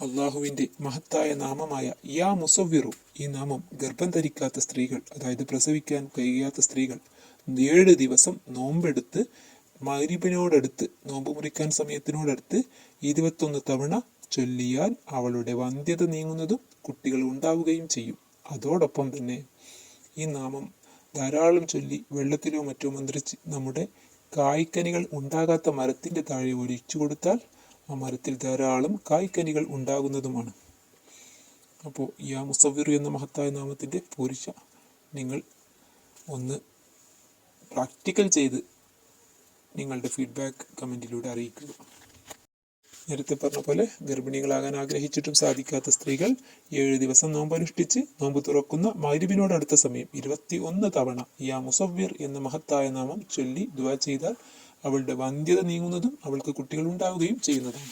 അള്ളാഹുവിന്റെ മഹത്തായ നാമമായ യാ മുസവ്വിറു ഈ നാമം ഗർഭം ധരിക്കാത്ത സ്ത്രീകൾ അതായത് പ്രസവിക്കാൻ കഴിയാത്ത സ്ത്രീകൾ ഏഴ് ദിവസം നോമ്പെടുത്ത് മരിബിനോടടുത്ത് നോമ്പ് മുറിക്കാൻ സമയത്തിനോടടുത്ത് ഇരുപത്തൊന്ന് തവണ ചൊല്ലിയാൽ അവളുടെ വന്ധ്യത നീങ്ങുന്നതും കുട്ടികൾ ഉണ്ടാവുകയും ചെയ്യും. അതോടൊപ്പം തന്നെ ഈ നാമം ധാരാളം ചൊല്ലി വെള്ളത്തിലോ മറ്റോ മന്ത്രിച്ച് നമ്മുടെ കായ്ക്കനികൾ ഉണ്ടാകാത്ത മരത്തിന്റെ താഴെ ഒഴിച്ചു കൊടുത്താൽ ആ മരത്തിൽ ധാരാളം കായ്ക്കനികൾ ഉണ്ടാകുന്നതുമാണ്. അപ്പോൾ യാ മുസവിർ എന്ന മഹത്തായ നാമത്തിന്റെ പൂരിശ നിങ്ങൾ ഒന്ന് പ്രാക്ടിക്കൽ ചെയ്ത് നിങ്ങളുടെ ഫീഡ്ബാക്ക് കമന്റിലൂടെ അറിയിക്കുക. നേരത്തെ പറഞ്ഞ പോലെ ഗർഭിണികളാകാൻ ആഗ്രഹിച്ചിട്ടും സാധിക്കാത്ത സ്ത്രീകൾ ഏഴ് ദിവസം നോമ്പ് അനുഷ്ഠിച്ച് നോമ്പ് തുറക്കുന്ന മരുവിനോട് അടുത്ത സമയം ഇരുപത്തി ഒന്ന് തവണ യാ മുസവ്വിർ എന്ന മഹത്തായ നാമം ചൊല്ലി ദുവാ ചെയ്താൽ അവളുടെ വന്ധ്യത നീങ്ങുന്നതും അവൾക്ക് കുട്ടികൾ ഉണ്ടാവുകയും ചെയ്യുന്നതാണ്.